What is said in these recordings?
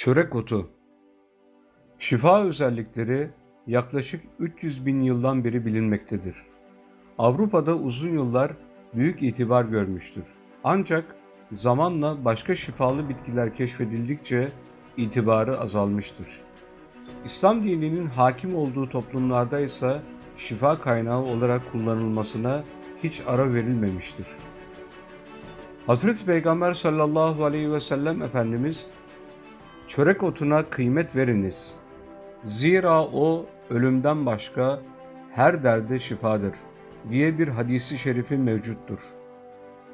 Çörek otu Şifa özellikleri yaklaşık 300 bin yıldan beri bilinmektedir. Avrupa'da uzun yıllar büyük itibar görmüştür. Ancak zamanla başka şifalı bitkiler keşfedildikçe itibarı azalmıştır. İslam dininin hakim olduğu toplumlarda ise şifa kaynağı olarak kullanılmasına hiç ara verilmemiştir. Hazreti Peygamber sallallahu aleyhi ve sellem Efendimiz çörek otuna kıymet veriniz. Zira o ölümden başka her derde şifadır diye bir hadisi şerifi mevcuttur.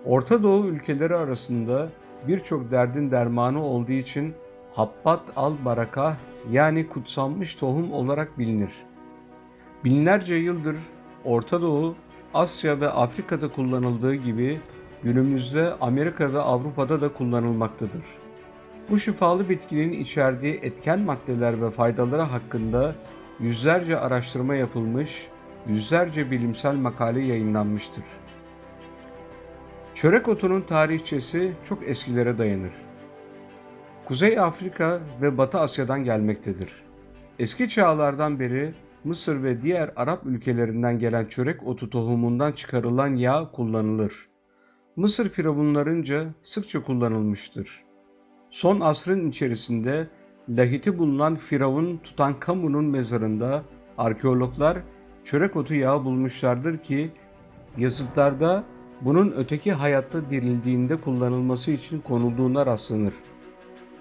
Orta Doğu ülkeleri arasında birçok derdin dermanı olduğu için Habbat al baraka yani kutsanmış tohum olarak bilinir. Binlerce yıldır Orta Doğu, Asya ve Afrika'da kullanıldığı gibi günümüzde Amerika ve Avrupa'da da kullanılmaktadır. Bu şifalı bitkinin içerdiği etken maddeler ve faydaları hakkında yüzlerce araştırma yapılmış, yüzlerce bilimsel makale yayınlanmıştır. Çörek otunun tarihçesi çok eskilere dayanır. Kuzey Afrika ve Batı Asya'dan gelmektedir. Eski çağlardan beri Mısır ve diğer Arap ülkelerinden gelen çörek otu tohumundan çıkarılan yağ kullanılır. Mısır firavunlarınca sıkça kullanılmıştır. Son asrın içerisinde lahiti bulunan Firavun Tutankamun'un mezarında arkeologlar çörek otu yağı bulmuşlardır ki yazıtlarda bunun öteki hayatta dirildiğinde kullanılması için konulduğuna rastlanır.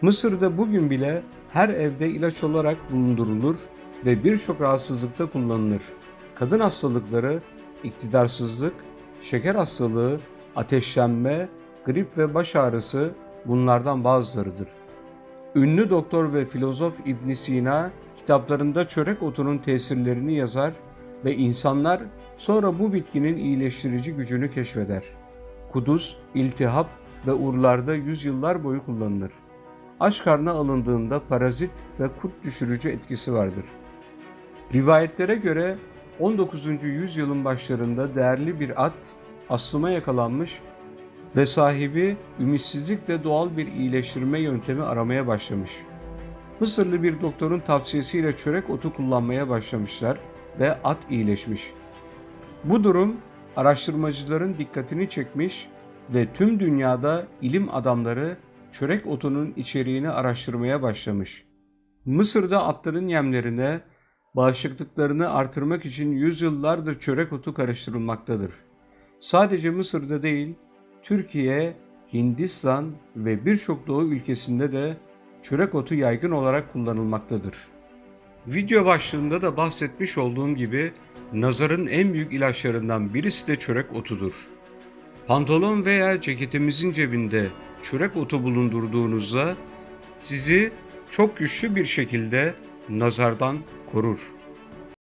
Mısır'da bugün bile her evde ilaç olarak bulundurulur ve birçok rahatsızlıkta kullanılır. Kadın hastalıkları, iktidarsızlık, şeker hastalığı, ateşlenme, grip ve baş ağrısı bunlardan bazılarıdır. Ünlü doktor ve filozof İbn Sina kitaplarında çörek otunun tesirlerini yazar ve insanlar sonra bu bitkinin iyileştirici gücünü keşfeder. Kuduz, iltihap ve urlarda yüzyıllar boyu kullanılır. Aç karnına alındığında parazit ve kurt düşürücü etkisi vardır. Rivayetlere göre 19. yüzyılın başlarında değerli bir at aslıma yakalanmış ve sahibi ümitsizlikle doğal bir iyileştirme yöntemi aramaya başlamış. Mısırlı bir doktorun tavsiyesiyle çörek otu kullanmaya başlamışlar ve at iyileşmiş. Bu durum araştırmacıların dikkatini çekmiş ve tüm dünyada ilim adamları çörek otunun içeriğini araştırmaya başlamış. Mısır'da atların yemlerine bağışıklıklarını artırmak için yüzyıllardır çörek otu karıştırılmaktadır. Sadece Mısır'da değil, Türkiye, Hindistan ve birçok doğu ülkesinde de çörek otu yaygın olarak kullanılmaktadır. Video başlığında da bahsetmiş olduğum gibi nazarın en büyük ilaçlarından birisi de çörek otudur. Pantolon veya ceketimizin cebinde çörek otu bulundurduğunuzda sizi çok güçlü bir şekilde nazardan korur.